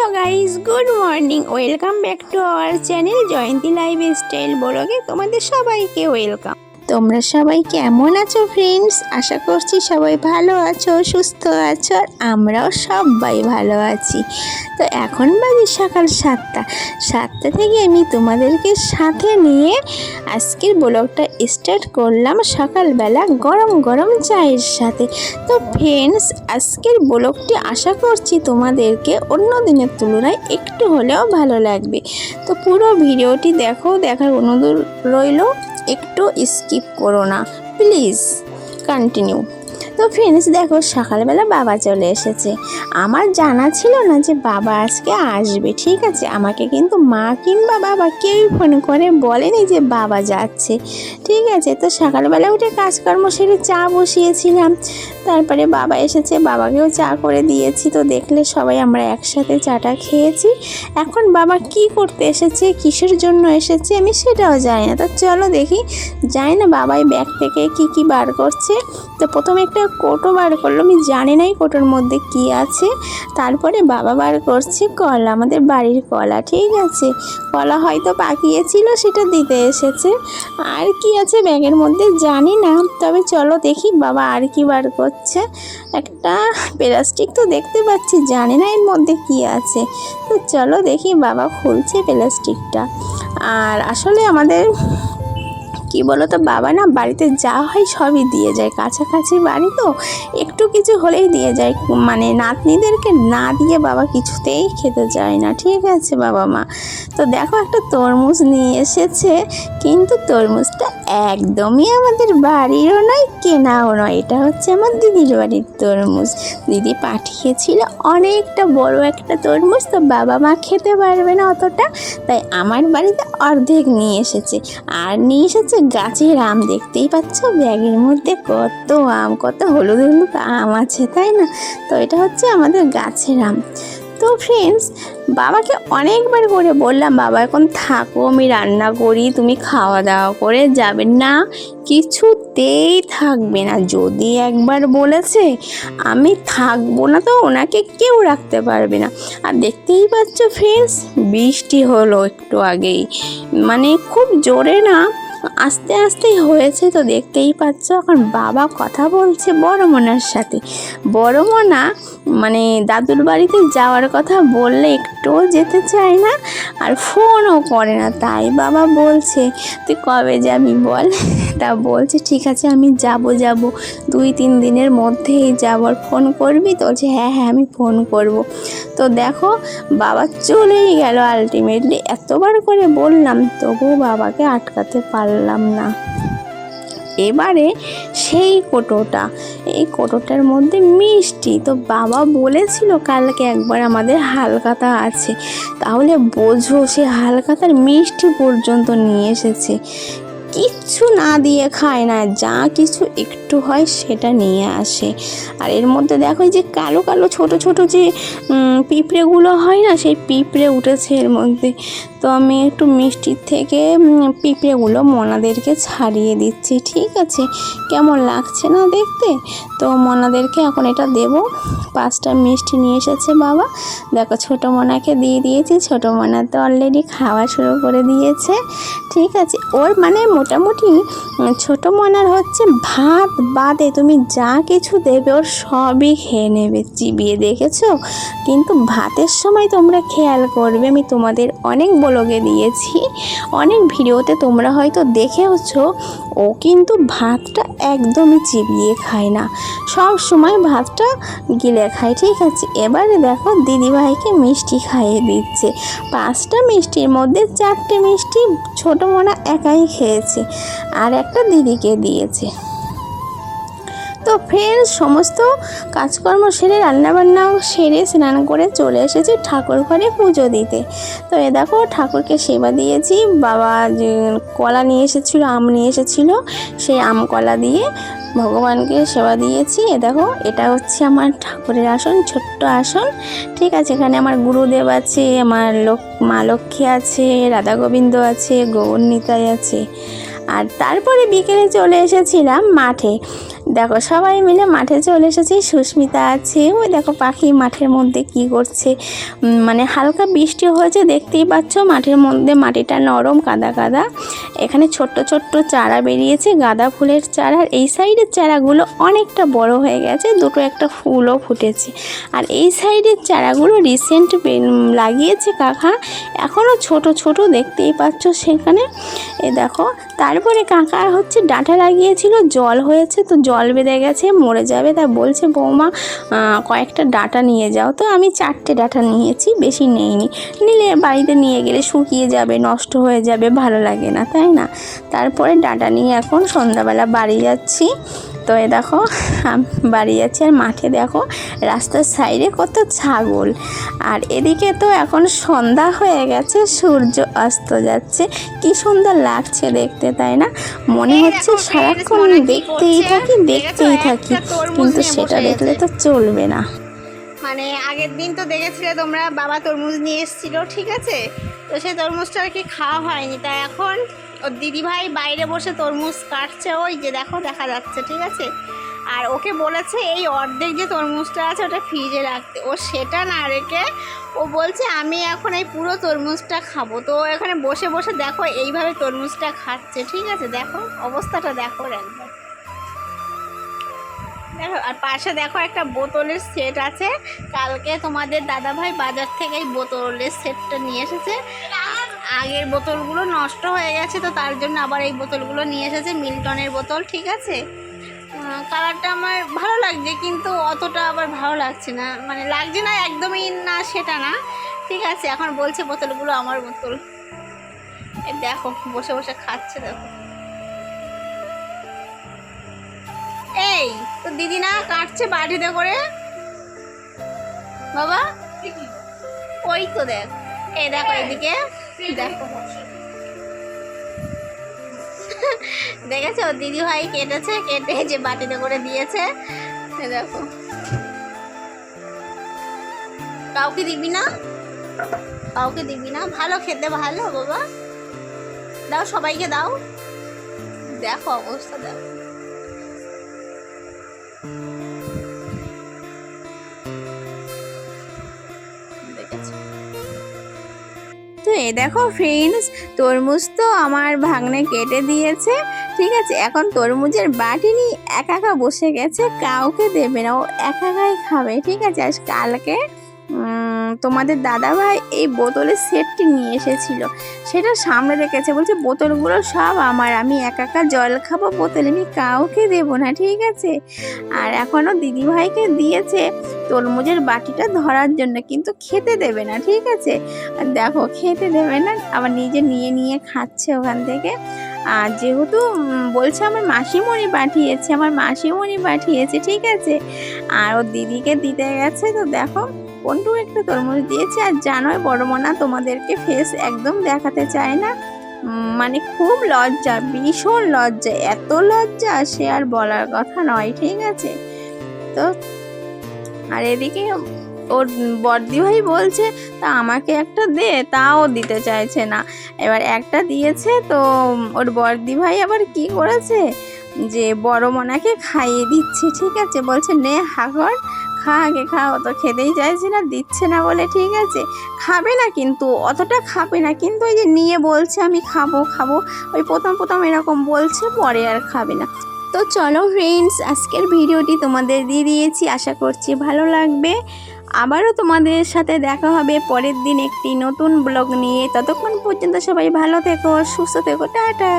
Hello guys, good morning. Welcome back to our channel Jayanti life style ব্লগে তোমাদের সবাইকে welcome. তোমরা সবাই কেমন আছো ফ্রেন্ডস আশা করছি সবাই ভালো আছো, সুস্থ আছো, আর আমরাও সবাই ভালো আছি। তো এখন বাজে সকাল সাতটা। সাতটা থেকে আমি তোমাদেরকে সাথে নিয়ে আজকের ব্লগটা স্টার্ট করলাম সকালবেলা গরম গরম চায়ের সাথে। তো ফ্রেন্ডস আজকের ব্লগটি আশা করছি তোমাদেরকে অন্য দিনের তুলনায় একটু হলেও ভালো লাগবে। তো পুরো ভিডিওটি দেখো, দেখার অনুরোধ রইল। একটু স্কিপ করো না প্লিজ। কন্টিনিউ। তো ফ্রেন্ডস দেখো, সকালবেলা বাবা চলে এসেছে। আমার জানা ছিল না যে বাবা আজকে আসবে, ঠিক আছে? আমাকে কিন্তু মা কিংবা বাবা কেউই ফোন করে বলেনি যে বাবা যাচ্ছে, ঠিক আছে? তো সকালবেলা উঠে কাজকর্ম সেরে চা বসিয়েছিলাম। তারপরে বাবা এসেছে, বাবাকেও চা করে দিয়েছি। তো দেখলে সবাই আমরা একসাথে চাটা খেয়েছি। এখন বাবা কি করতে এসেছে, কিসের জন্য এসেছে আমি সেটাও জানি না। তো চলো দেখি, জানি না বাবাই ব্যাগ থেকে কি কি বার করছে। তো প্রথমে একটা কোটো বার করল আমি জানি নাই কোটোর মধ্যে কি আছে। তারপরে বাবা বার করছে কলা, আমাদের বাড়ির কলা, ঠিক আছে। কলা হয়তো পাকিয়েছিল সেটা দিতে এসেছে। আর কি আছে ব্যাগের মধ্যে জানি না, তবে চলো দেখি বাবা আর কি বার করছে। একটা প্লাস্টিক তো দেখতে পাচ্ছি, জানি না এর মধ্যে কি আছে। তো চলো দেখি বাবা খুলছে প্লাস্টিকটা। আর আসলে আমাদের কি বলো তো বাবা, না বাড়িতে যা হয় সবই দিয়ে যায়, কাছাকাছি বাড়ি তো একটু কিছু হলেই দিয়ে যায়। মানে নাতনিদেরকে না দিয়ে বাবা কিছুতেই খেতে চায় না, ঠিক আছে বাবা মা। তো দেখো একটা তরমুজ নিয়ে এসেছে, কিন্তু তরমুজটা একদমই আমাদের বাড়িরও নয়, কেনাও নয়। এটা হচ্ছে আমার দিদির বাড়ির তরমুজ। দিদি পাঠিয়েছিল অনেকটা বড় একটা তরমুজ, তো বাবা মা খেতে পারবে না অতটা, তাই আমার বাড়িতে অর্ধেক নিয়ে এসেছে। আর নিয়ে এসেছে গাছের আম দেখতেই পাচ্ছ? ব্যাগের মধ্যে কত আম, কত হলুদ হলুদ আম আছে, তাই না? তো এটা হচ্ছে আমাদের গাছের আম। তো ফ্রেন্ডস বাবাকে অনেকবার করে বললাম, বাবা, এখন থাকো, আমি রান্না করি, তুমি খাওয়া দাওয়া করে যাবে। না, কিছুতেই থাকবে না। যদি একবার বলেছে, আমি থাকব না তো ওনাকে কেউ রাখতে পারবে না। আর দেখতেই পাচ্ছ ফ্রেন্ডস বৃষ্টি হলো একটু আগেই। মানে খুব জোরে না আস্তে আস্তেই হয়েছে তো দেখতেই পাচ্ছ, এখন বাবা কথা বলছে বড় মনার সাথে। বড় মনা মানে দাদুর বাড়িতে যাওয়ার কথা বললে একটুও যেতে চায় না আর ফোনও করে না। তাই বাবা বলছে, তুই কবে যাবি বল? তা বলছে, ঠিক আছে, আমি যাব যাব। দুই, তিন দিনের মধ্যেই যাব। আর ফোন করবি? তো বলছে হ্যাঁ হ্যাঁ আমি ফোন করব। তো দেখো, বাবা চলেই গেল আলটিমেটলি এতবার করে বললাম, তবুও বাবাকে আটকাতে পারলাম না। এবারে সেই কোটোটা এই কোটোটার মধ্যে মিষ্টি। তো বাবা বলেছিল কালকে একবার আমাদের হালকাতা আছে। তাহলে বোঝো সে হালকাতার মিষ্টি পর্যন্ত নিয়ে এসেছে। কিচ্ছু না দিয়ে খায় না, যা কিছু একটু হয় সেটা নিয়ে আসে। আর এর মধ্যে দেখো যে কালো কালো ছোট ছোট যে পিঁপড়েগুলো হয় না, সেই পিঁপড়ে উঠেছে এর মধ্যে। তো আমি একটু মিষ্টির থেকে পিঁপড়েগুলো মনাদেরকে ছাড়িয়ে দিচ্ছি, ঠিক আছে? কেমন লাগছে না দেখতে? তো মনাদেরকে এখন এটা দেব। পাঁচটা মিষ্টি নিয়ে এসেছে বাবা। দেখো ছোটো মনাকে দিয়ে দিয়েছি, ছোটো মনা তো অলরেডি খাওয়া শুরু করে দিয়েছে, ঠিক আছে? ওর মানে মোটামুটি ছোটো মনার হচ্ছে ভাত বাদে তুমি যা কিছু দেবে ওর সবই খেয়ে নেবে, চিবিয়ে দেখেছ? কিন্তু ভাতের সময় তোমরা খেয়াল করবে, আমি তোমাদের অনেক ব্লগে দিয়েছি, অনেক ভিডিওতে তোমরা হয়তো দেখেওছো, ও কিন্তু ভাতটা একদমই চিবিয়ে খায় না। সব সময় ভাতটা গিলে খায়, ঠিক আছে? এবারে দেখো দিদিভাইকে মিষ্টি খাইয়ে দিচ্ছে। পাঁচটা মিষ্টির মধ্যে চারটে মিষ্টি ছোটো মোনা একাই খেয়েছে আর একটা দিদিকে দিয়েছে। তো ফ্রেন্ডস সমস্ত কাজকর্ম সেরে, রান্নাবান্নাও সেরে স্নান করে চলে এসেছি ঠাকুর ঘরে পুজো দিতে। তো এ দেখো, ঠাকুরকে সেবা দিয়েছি। বাবা কলা নিয়ে এসেছিল, আম নিয়ে এসেছিল, সেই আম কলা দিয়ে ভগবানকে সেবা দিয়েছি। দেখো, এটা হচ্ছে আমার ঠাকুরের আসন, ছোট্ট আসন। ঠিক আছে, এখানে আমার গুরুদেব আছে, আমার লোক, মা লক্ষ্মী আছে, রাধা গোবিন্দ আছে, গৌর নিতাই আছে। আর তারপরে বিকেলে চলে এসেছিলাম মাঠে। দেখো, সবাই মিলে মাঠে চলে এসেছি। সুস্মিতা আছে, ওই দেখো পাখি মাঠের মধ্যে কি করছে। মানে হালকা বৃষ্টি হয়েছে, দেখতেই পাচ্ছ, মাঠের মধ্যে মাটিটা নরম, কাদা কাদা। এখানে ছোট্ট ছোট্ট চারা বেরিয়েছে, গাঁদা ফুলের চারা এই সাইডের চারাগুলো অনেকটা বড় হয়ে গেছে, দুটো একটা ফুলও ফুটেছে। আর এই সাইডের চারাগুলো রিসেন্ট লাগিয়েছে কাকা এখনও ছোট ছোট, দেখতেই পাচ্ছ সেখানে। এ দেখো, তারপরে কাকা হচ্ছে ডাঁটা লাগিয়েছিল, জল হয়েছে, তো জল বেঁধে গেছে, মরে যাবে তা বলছে, বৌমা কয়েকটা ডাটা নিয়ে যাও। তো আমি চারটে ডাটা নিয়েছি, বেশি নেইনি। নিলে বাড়িতে নিয়ে গেলে শুকিয়ে যাবে, নষ্ট হয়ে যাবে, ভালো লাগে না, তাই না। তারপরে ডাঁটা নিয়ে এখন সন্ধ্যাবেলা বাড়ি যাচ্ছি। তো এ দেখো বাড়ি যাচ্ছি আর মাঠে দেখো রাস্তার সাইডে কত ছাগল। আর এদিকে তো এখন সন্ধ্যা হয়ে গেছে সূর্য অস্ত যাচ্ছে। কি সুন্দর লাগছে দেখতে তাই না? মনে হচ্ছে সারাক্ষণ দেখতেই থাকি দেখতেই থাকি। কিন্তু সেটা দেখলে তো চলবে না। মানে আগের দিন তো দেখেছিলে তোমরা বাবা তরমুজ নিয়ে এসেছিল ঠিক আছে? তো সেই তরমুজটা আর কি খাওয়া হয়নি। তাই এখন ওর দিদিভাই বাইরে বসে তরমুজ কাটছে ওই যে দেখো, দেখা যাচ্ছে, ঠিক আছে? আর ওকে বলেছে এই অর্ধেক যে তরমুজটা আছে ওটা ফ্রিজে রাখতে। ও সেটা না রেখে ও বলছে, আমি এখন এই পুরো তরমুজটা খাব। তো এখানে বসে বসে দেখো এইভাবে তরমুজটা খাচ্ছে, ঠিক আছে? দেখো, অবস্থাটা দেখো একবার। দেখো, আর পাশে দেখো একটা বোতলের সেট আছে। কালকে তোমাদের দাদা ভাই বাজার থেকে এই বোতলের সেটটা নিয়ে এসেছে। আগের বোতলগুলো নষ্ট হয়ে গেছে, তো তার জন্য আবার এই বোতলগুলো নিয়ে এসেছে, মিল্টনের বোতল, ঠিক আছে? কালারটা আমার ভালো লাগছে, কিন্তু অতটা আবার ভালো লাগছে না। মানে লাগছে না, একদমই না, সেটা না। ঠিক আছে, এখন বলছে বোতলগুলো আমার বোতল। দেখো, বসে বসে খাচ্ছে, দেখো। এই, তো দিদি না কাটছে বাটিতে করে। বাবা, ওই তো দেখ। এই দেখো এদিকে। দেখেছ? দিদি ভাই কেটেছে, কেটে যে বাটিতে করে দিয়েছে। দেখো। কাউকে দিবি না? কাউকে দিবি না? ভালো, খেতে ভালো, বাবা। দাও সবাইকে, দাও। দেখো অবস্থা, দেখো। দেখো ফ্রেন্ডস তরমুজ তো আমার ভাগ্নে কেটে দিয়েছে, ঠিক আছে? এখন তরমুজের বাটি নিয়ে একা একা বসে গেছে, কাউকে দেবে না, ও একা একাই খাবে, ঠিক আছে? আজ কালকে তোমাদের দাদাভাই এই বোতলের সেটটি নিয়ে এসেছিল। সেটা সামনে রেখেছে, বলছে, বোতলগুলো সব আমার, আমি একা একা জল খাব, বোতল আমি কাউকে দেবো না, ঠিক আছে? আর এখনও দিদিভাইকে দিয়েছে তরমুজের বাটিটা ধরার জন্য, কিন্তু খেতে দেবে না, ঠিক আছে? দেখো, খেতে দেবে না, আবার নিজে নিয়ে নিয়ে খাচ্ছে ওখান থেকে। আর যেহেতু বলছে আমার মাসিমণি পাঠিয়েছে, আমার মাসিমণি পাঠিয়েছে, ঠিক আছে? আর ওর দিদিকে দিতে গেছে, তো দেখো কোনটু একটা তরমুজ দিয়েছে আর জানোই বড় মনা তোমাদেরকে ফেস একদম দেখাতে চায় না। মানে খুব লজ্জা, ভীষণ লজ্জা, এত লজ্জা সে আর বলার কথা নয়, ঠিক আছে? তো, আর এদিকে ওর বর্দি ভাই বলছে, তা আমাকে একটা দে, তাও দিতে চাইছে না। এবার একটা দিয়েছে, তো ওর বর্দি ভাই আবার কি করেছে? যে বড় মনাকে খাইয়ে দিচ্ছে, ঠিক আছে? বলছে, নে হাগর খা, আগে খা অত খেতেই চাইছে না, দিচ্ছে না বলে, ঠিক আছে। খাবে না কিন্তু, অতটা খাবে না, কিন্তু ওই যে নিয়ে বলছে, আমি খাব খাব। ওই প্রথম প্রথম এরকম বলছে, পরে আর খাবে না। তো চলো ফ্রেন্ডস আজকের ভিডিওটি তোমাদের দিয়ে দিয়েছি, আশা করছি ভালো লাগবে। আবারও তোমাদের সাথে দেখা হবে পরের দিন একটি নতুন ব্লগ নিয়ে। ততক্ষণ পর্যন্ত সবাই ভালো থেকো, সুস্থ থেকো, টাটা।